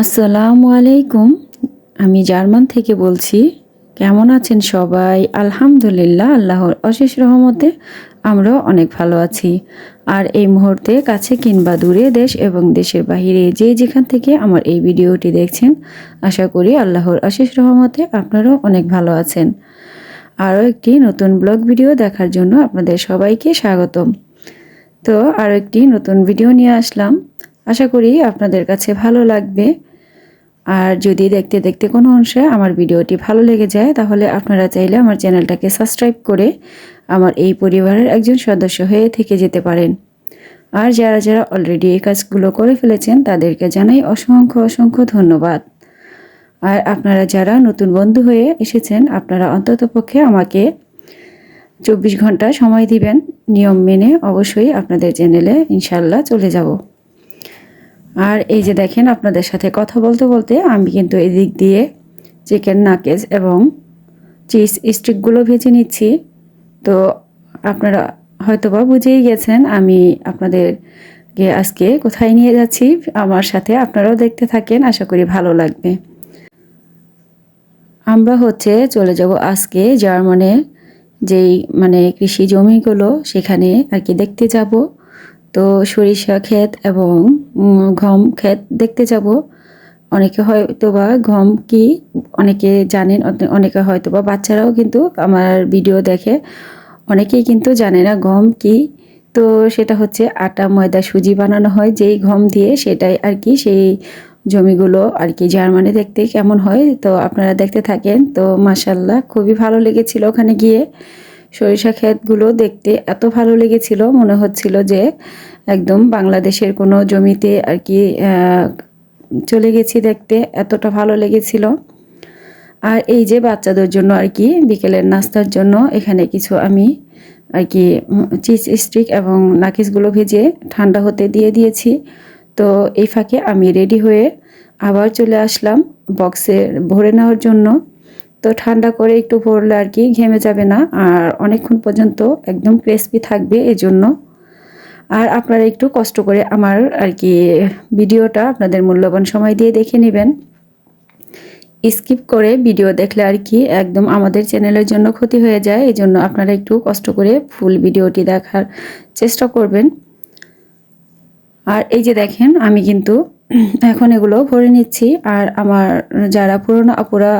আসসালামু আলাইকুম। আমি জার্মান থেকে বলছি, কেমন আছেন সবাই? আলহামদুলিল্লাহ, আল্লাহর অশেষ রহমতে আমরাও অনেক ভালো আছি। আর এই মুহূর্তে কাছে কিংবা দূরে দেশ এবং দেশের বাহিরে যে যেখান থেকে আমার এই ভিডিওটি দেখছেন, আশা করি আল্লাহর অশেষ রহমতে আপনারাও অনেক ভালো আছেন। আরও একটি নতুন ব্লগ ভিডিও দেখার জন্য আপনাদের সবাইকে স্বাগতম। তো আরও একটি নতুন ভিডিও নিয়ে আসলাম। আশা করি আপনাদের কাছে ভালো লাগবে। আর যদি দেখতে দেখতে কোনো অংশে আমার ভিডিওটি ভালো লেগে যায়, তাহলে আপনারা চাইলে আমার চ্যানেলটাকে সাবস্ক্রাইব করে আমার এই পরিবারের একজন সদস্য হয়ে থেকে যেতে পারেন। আর যারা যারা অলরেডি এই কাজগুলো করে ফেলেছেন, তাদেরকে জানাই অসংখ্য অসংখ্য ধন্যবাদ। আর আপনারা যারা নতুন বন্ধু হয়ে এসেছেন, আপনারা অন্ততপক্ষে আমাকে চব্বিশ ঘণ্টা সময় দিবেন। নিয়ম মেনে অবশ্যই আপনাদের চ্যানেলে ইনশাল্লাহ চলে যাব। আর এই যে দেখেন আপনাদের সাথে কথা বলতে বলতে আমি কিন্তু এই দিক দিয়ে চিকেন নাকেজ এবং চিজ স্টিকগুলো ভেজে নিচ্ছি। তো আপনারা হয়তোবা বুঝেই গেছেন আমি আপনাদেরকে আজকে কোথায় নিয়ে যাচ্ছি, আমার সাথে আপনারাও দেখতে থাকেন, আশা করি ভালো লাগবে। আমরা হচ্ছে চলে যাব আজকে জার্মানে, যেই মানে কৃষি জমিগুলো সেখানে আর কি দেখতে যাব। তো সরিষা ক্ষেত এবং গম ক্ষেত দেখতে যাব। অনেকে হয়তো বা গম কি অনেকে জানেন অনেকে হয়তো বা বাচ্চারাও কিন্তু আমার ভিডিও দেখে। অনেকেই কিন্তু জানে না গম কি। তো সেটা হচ্ছে আটা, ময়দা, সুজি বানানো হয়। যেই গম দিয়ে সেটাই আর কি, সেই জমিগুলো আর কি জার্মানি দেখতে কেমন হয়, তো আপনারা দেখতে থাকেন। তো মাসাল্লাহ খুবই ভালো লেগেছিল ওখানে গিয়ে। সরিষা ক্ষেতগুলো দেখতে এত ভালো লেগেছিল। মনে হচ্ছিল যে একদম বাংলাদেশের কোনো জমিতে আর কি চলে গেছি দেখতে। এতটা ভালো লেগেছিল। আর এই যে বাচ্চাদের জন্য আর কি, বিকেলের নাস্তার জন্য এখানে কিছু আমি আর কি চিজ স্টিক এবং নাকিসগুলো ভেজে ঠান্ডা হতে দিয়ে দিয়েছি। তো এই ফাঁকে আমি রেডি হয়ে আবার চলে আসলাম বক্সে ভরে নেওয়ার জন্য। তো ঠান্ডা করে একটু ভরলে আর কি, ঘেমে যাবে না। আর অনেকক্ষণ পর্যন্ত একদম ক্রেসপি থাকবে এই জন্য আর আপনারা একটু কষ্ট করে আমার আর কি ভিডিওটা আপনাদের মূল্যবান সময় দিয়ে দেখে নেবেন। স্কিপ করে ভিডিও দেখলে আর কি একদম আমাদের চ্যানেলের জন্য ক্ষতি হয়ে যায় এই জন্য আপনারা একটু কষ্ট করে ফুল ভিডিওটি দেখার চেষ্টা করবেন। আর এই যে দেখেন, আমি কিন্তু এখন এগুলো ভরে নিচ্ছি। আর আমার যারা পুরনো আপুরা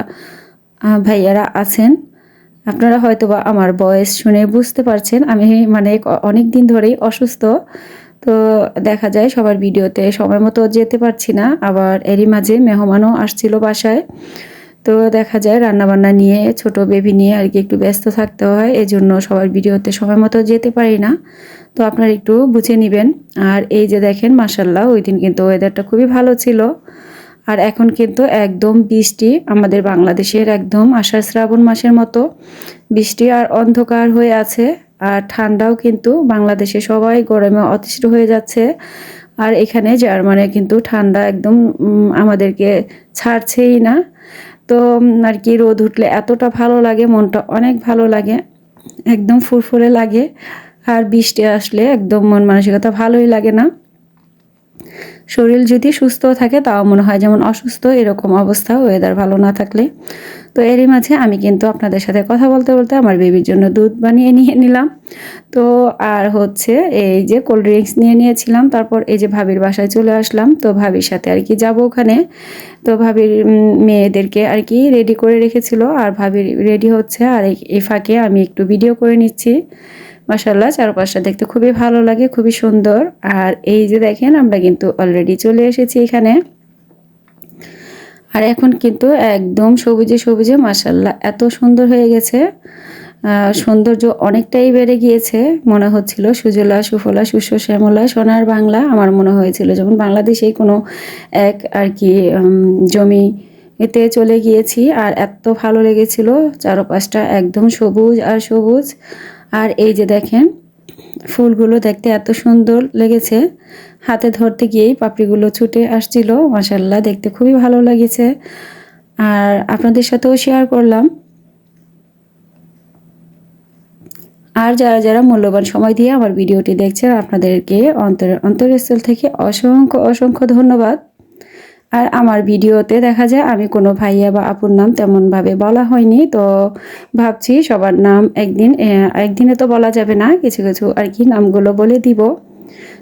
ভাইয়ারা আছেন। আপনারা হয়তো বা আমার বয়স শুনে বুঝতে পারছেন, আমি মানে অনেক দিন ধরেই অসুস্থ। তো দেখা যায় সবার ভিডিওতে সময় মতো যেতে পারছি না, আবার এরই মাঝে মেহমানও আসছিল বাসায়। তো দেখা যায় রান্নাবান্না নিয়ে, ছোট বেবি নিয়ে আর কি একটু ব্যস্ত থাকতে হয়, এজন্য সবার ভিডিওতে সময় মতো যেতে পারি না। তো আপনারা একটু বুঝে নেবেন। আর এই যে দেখেন মাসাল্লাহ ওই দিন কিন্তু ওয়েদারটা খুবই ভালো ছিল। আর এখন কিন্তু একদম বৃষ্টি আমাদের বাংলাদেশের একদম আষাঢ় শ্রাবণ মাসের মতো। বৃষ্টি আর অন্ধকার হয়ে আছে আর ঠান্ডাও কিন্তু বাংলাদেশে সবাই গরমে অতিষ্ঠ হয়ে যাচ্ছে। আর এখানে জার্মানে কিন্তু ঠান্ডা একদম আমাদেরকে ছাড়ছেই না। তো আর কি রোদ উঠলে এতটা ভালো লাগে, মনটা অনেক ভালো লাগে, একদম ফুরফুরে লাগে। আর বৃষ্টি আসলে একদম মন মানসিকতা ভালোই লাগে না। শরীর যদি সুস্থ থাকে, তাও মনে হয় যেমন অসুস্থ, এরকম অবস্থা ওয়েদার ভালো না থাকলে। তো এরই মাঝে আমি কিন্তু আপনাদের সাথে কথা বলতে বলতে আমার বেবির জন্য দুধ বানিয়ে নিয়ে নিলাম। তো আর হচ্ছে এই যে কোল্ড ড্রিঙ্কস নিয়ে নিয়েছিলাম, তারপর এই যে ভাবির বাসায় চলে আসলাম। তো ভাবির সাথে আর কি যাব ওখানে। তো ভাবির মেয়েদেরকে আর কি রেডি করে রেখেছিল। আর ভাবির রেডি হচ্ছে। আর এই ফাঁকে আমি একটু ভিডিও করে নিচ্ছি। মাসাল্লাহ চারপাশটা দেখতে খুবই ভালো লাগে, খুবই সুন্দর। আর এই যে দেখেন, আমরা কিন্তু অলরেডি চলে এসেছি এখানে। আর এখন কিন্তু একদম সবুজে সবুজে মাসাল্লাহ এত সুন্দর হয়ে গেছে। সৌন্দর্য অনেকটাই বেড়ে গিয়েছে। মনে হচ্ছিল সুজলা, সুফলা সুস্ব শ্যামলা সোনার বাংলা। আমার মনে হয়েছিল যেমন বাংলাদেশেই কোনো এক আর কি জমি এতে চলে গিয়েছি। আর এত ভালো লেগেছিল, চারপাশটা একদম সবুজ আর সবুজ। আর এই যে দেখেন, ফুলগুলো দেখতে এত সুন্দর লেগেছে। হাতে ধরতে গিয়েই পাপড়িগুলো ছুটে আসছিল মাসাল্লাহ দেখতে খুবই ভালো লেগেছে। আর আপনাদের সাথেও শেয়ার করলাম। আর যারা যারা মূল্যবান সময় দিয়ে আমার ভিডিওটি দেখছেন, আপনাদেরকে অন্তর, অন্তরস্থল থেকে অসংখ্য অসংখ্য ধন্যবাদ। আর আমার ভিডিওতে দেখা যায় আমি কোনো ভাইয়া বা আপুর নাম তেমনভাবে বলা হয়নি, তো ভাবছি সবার নাম একদিন একদিনে তো বলা যাবে না, কিছু কিছু আর কি নামগুলো বলে দিব।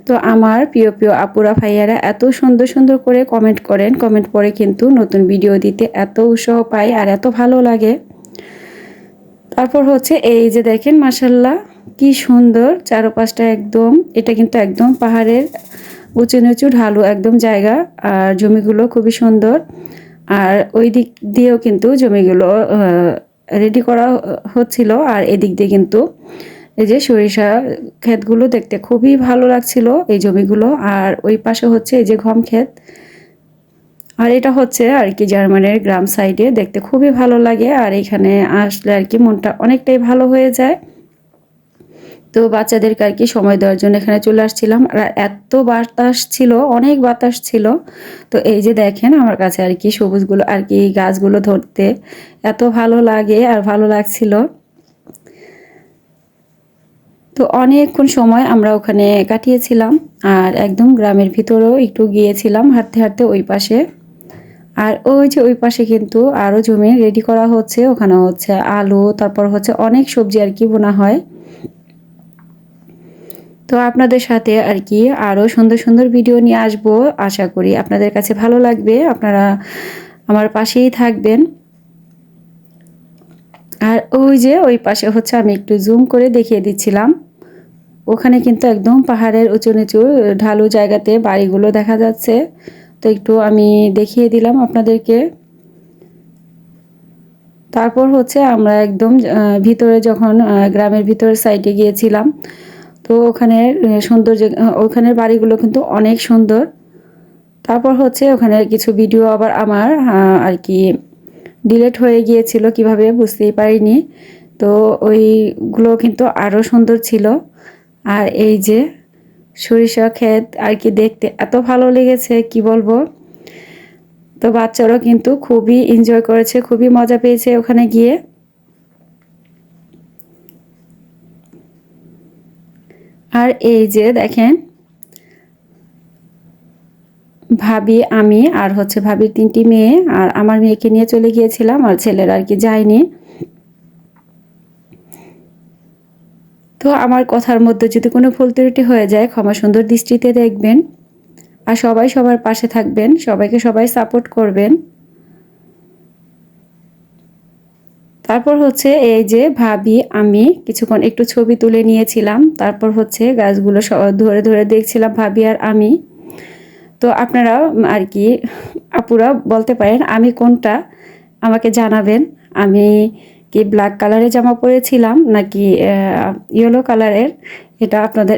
তো আমার প্রিয় প্রিয় আপুরা, ভাইয়ারা এত সুন্দর সুন্দর করে কমেন্ট করেন কমেন্ট পরে কিন্তু নতুন ভিডিও দিতে এত উৎসাহ পাই আর এত ভালো লাগে। তারপর হচ্ছে এই যে দেখেন মাসাল্লাহ কি সুন্দর চারপাশটা একদম, এটা কিন্তু একদম পাহাড়ের উঁচু নিচু ঢালু একদম জায়গা, আর জমিগুলো খুবই সুন্দর। আর ওই দিক দিয়েও কিন্তু জমিগুলো রেডি করা হচ্ছিল। আর এদিক দিয়ে কিন্তু এই যে সরিষা ক্ষেতগুলো দেখতে খুবই ভালো লাগছিল এই জমিগুলো। আর ওই পাশে হচ্ছে এই যে গম ক্ষেত। আর এটা হচ্ছে আর কি জার্মানির গ্রাম সাইডে দেখতে খুবই ভালো লাগে। আর এখানে আসলে আর কি মনটা অনেকটাই ভালো হয়ে যায়। তো বাচ্চাদেরকে আর কি সময় দেওয়ার জন্য এখানে চলে আসছিলাম। আর এত বাতাস ছিল, অনেক বাতাস ছিল। তো এই যে দেখেন আমার কাছে আর কি সবুজগুলো, আর কি গাছগুলো ধরতে এত ভালো লাগে আর ভালো লাগছিল। তো অনেকক্ষণ সময় আমরা ওখানে কাটিয়েছিলাম আর একদম গ্রামের ভিতরেও একটু গিয়েছিলাম হাঁটতে হাঁটতে ওই পাশে। আর ওই যে ওই পাশে কিন্তু আরও জমি রেডি করা হচ্ছে, ওখানে হচ্ছে আলু, তারপর হচ্ছে অনেক সবজি আর কি বোনা হয়। তো আপনাদের সাথে আর কি আরও সুন্দর সুন্দর ভিডিও নিয়ে আসব, আশা করি আপনাদের কাছে ভালো লাগবে, আপনারা আমার পাশেই থাকবেন। আর ওই যে ওই পাশে হচ্ছে আমি একটু জুম করে দেখিয়ে দিচ্ছিলাম। ওখানে কিন্তু একদম পাহাড়ের উঁচু নিচু ঢালু জায়গাতে বাড়িগুলো দেখা যাচ্ছে। তো একটু আমি দেখিয়ে দিলাম আপনাদেরকে। তারপর হচ্ছে আমরা একদম ভিতরে যখন গ্রামের ভিতরের সাইডে গিয়েছিলাম তো ওখানে সৌন্দর্য ওখানের বাড়িগুলো কিন্তু অনেক সুন্দর। তারপর হচ্ছে ওখানে কিছু ভিডিও আবার আমার আর কি ডিলেট হয়ে গিয়েছিল কীভাবে বুঝতেই পারিনি। তো ওইগুলো কিন্তু আরও সুন্দর ছিল। আর এই যে সরিষা ক্ষেত আর কি দেখতে এত ভালো লেগেছে, কি বলব? তো বাচ্চারাও কিন্তু খুবই এনজয় করেছে, খুবই মজা পেয়েছে ওখানে গিয়ে। আর এই যে দেখেন, ভাবি, আমি আর হচ্ছে ভাবির তিনটি মেয়ে, আর আমার মেয়েকে নিয়ে চলে গিয়েছিলাম, আর ছেলের আর কি যায়নি। তো আমার কথার মধ্যে যদি কোনো ভুল ত্রুটি হয়ে যায়, ক্ষমা সুন্দর দৃষ্টিতে দেখবেন। আর সবাই সবার পাশে থাকবেন, সবাইকে সবাই সাপোর্ট করবেন। তারপর হচ্ছে এই যে ভাবি, আমি কিছুক্ষণ একটু ছবি তুলে নিয়েছিলাম। তারপর হচ্ছে গাছগুলো ধরে ধরে দেখছিলাম ভাবি আর আমি। তো আপনারা আর কি, আপুরা বলতে পারেন, আমি কোনটা আমাকে জানাবেন? আমি কি ব্ল্যাক কালারের জামা পরেছিলাম নাকি ইয়েলো কালারের? এটা আপনাদের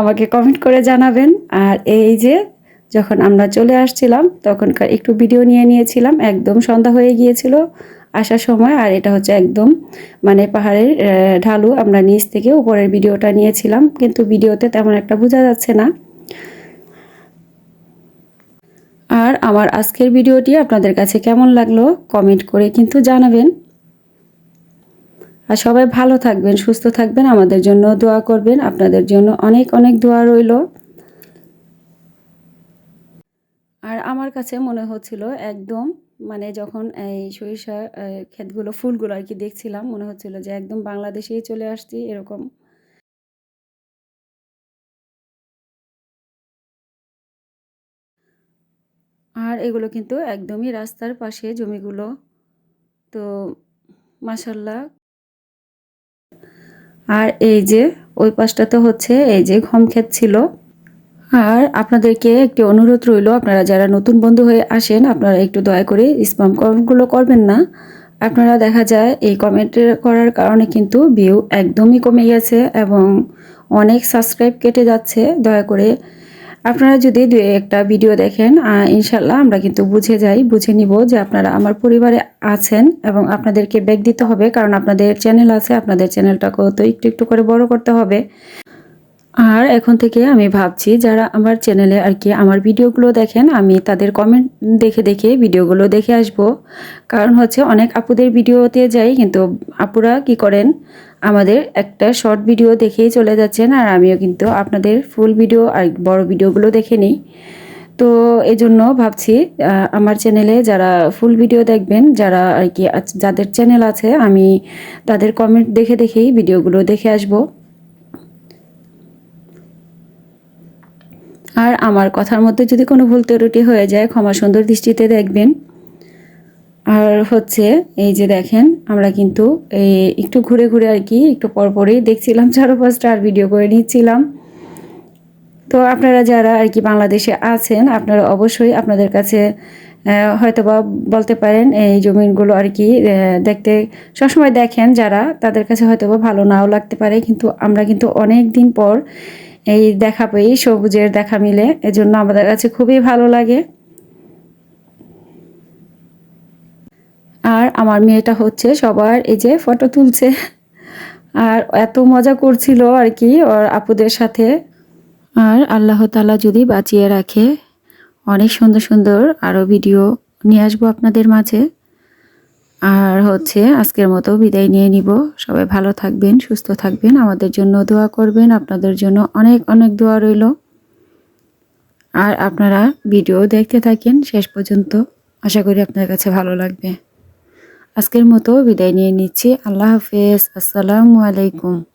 আমাকে কমেন্ট করে জানাবেন। আর এই যে যখন আমরা চলে আসছিলাম, তখনকার একটু ভিডিও নিয়ে নিয়েছিলাম। একদম সন্ধ্যা হয়ে গিয়েছিল আসার সময়, আর এটা হচ্ছে একদম মানে পাহাড়ের ঢালু আমরা নিচ থেকে উপরের ভিডিওটা নিয়েছিলাম। কিন্তু ভিডিওতে তেমন একটা বোঝা যাচ্ছে না। আর আমার আজকের ভিডিওটি আপনাদের কাছে কেমন লাগল কমেন্ট করে কিন্তু জানাবেন। আর সবাই ভালো থাকবেন, সুস্থ থাকবেন, আমাদের জন্য দোয়া করবেন। আপনাদের জন্য অনেক অনেক দোয়া রইল। আর আমার কাছে মনে হচ্ছিল একদম মানে যখন এই সরিষা ক্ষেতগুলো, ফুলগুলো আর কি দেখছিলাম, মনে হচ্ছিল যে একদম বাংলাদেশেই চলে আসছি এরকম। আর এগুলো কিন্তু একদমই রাস্তার পাশে জমিগুলো। তো মাসাল্লাহ আর এই যে, ওই পাশটাতে হচ্ছে এই যে গম ক্ষেত ছিল। আর আপনাদেরকে একটি অনুরোধ রইল, আপনারা যারা নতুন বন্ধু হয়ে আসেন, আপনারা একটু দয়া করে স্পাম কমেন্টগুলো করবেন না। আপনারা দেখা যায় এই কমেন্ট করার কারণে কিন্তু ভিউ একদমই কমে গেছে এবং অনেক সাবস্ক্রাইব কেটে যাচ্ছে, দয়া করে। আপনারা যদি দু একটা ভিডিও দেখেন ইনশাল্লাহ আমরা কিন্তু বুঝে যাই, বুঝে নিব যে আপনারা আমার পরিবারে আছেন এবং আপনাদেরকে ব্যাগ দিতে হবে, কারণ আপনাদের চ্যানেল আছে, আপনাদের চ্যানেলটাকেও তো একটু একটু করে বড় করতে হবে। আর এখন থেকে আমি ভাবছি, যারা আমার চ্যানেলে আর কি আমার ভিডিওগুলো দেখেন, আমি তাদের কমেন্ট দেখে দেখে ভিডিওগুলো দেখে আসব। কারণ হচ্ছে অনেক আপুদের ভিডিওতে যাই, কিন্তু আপুরা কি করেন, আমাদের একটা শর্ট ভিডিও দেখেই চলে যাচ্ছেন, আর আমিও কিন্তু আপনাদের ফুল ভিডিও আর বড় ভিডিওগুলো দেখে নিই। তো এই জন্য ভাবছি আমার চ্যানেলে যারা ফুল ভিডিও দেখবেন, যারা আর কি যাদের চ্যানেল আছে, আমি তাদের কমেন্ট দেখে দেখেই ভিডিওগুলো দেখে আসব। আর আমার কথার মধ্যে যদি কোনো ভুল ত্রুটি হয়ে যায় ক্ষমা সুন্দর দৃষ্টিতে দেখবেন। আর হচ্ছে এই যে দেখেন আমরা কিন্তু এই একটু ঘুরে ঘুরে আর কি একটু পরপরই দেখছিলাম চারো পাঁচটা আর ভিডিও করে নিচ্ছিলাম। তো আপনারা যারা আর কি বাংলাদেশে আছেন আপনারা অবশ্যই আপনাদের কাছে আহ, হয়তোবা বলতে পারেন এই জমিনগুলো আর কি দেখতে সবসময় দেখেন যারা তাদের কাছে হয়তোবা ভালো নাও লাগতে পারে কিন্তু আমরা কিন্তু অনেক দিন পর এই দেখা পাই সবুজের দেখা মিলে, এজন্য আমাদের কাছে খুবই ভালো লাগে। আর আমার মেয়েটা হচ্ছে সবার এই যে ফটো তুলছে। আর এত মজা করছিল আর কি ওর আপুদের সাথে। আর আল্লাহ তালা যদি বাঁচিয়ে রাখে, অনেক সুন্দর সুন্দর আরও ভিডিও নিয়ে আসব আপনাদের মাঝে। আর হচ্ছে আজকের মতো বিদায় নিয়ে নিব। সবাই ভালো থাকবেন, সুস্থ থাকবেন, আমাদের জন্য দোয়া করবেন। আপনাদের জন্য অনেক অনেক দোয়া রইল। আর আপনারা ভিডিও দেখতে থাকেন শেষ পর্যন্ত। আশা করি আপনার কাছে ভালো লাগবে। আজকের মতো বিদায় নিয়ে নিচ্ছি। আল্লাহ হাফেজ। আসসালামু আলাইকুম।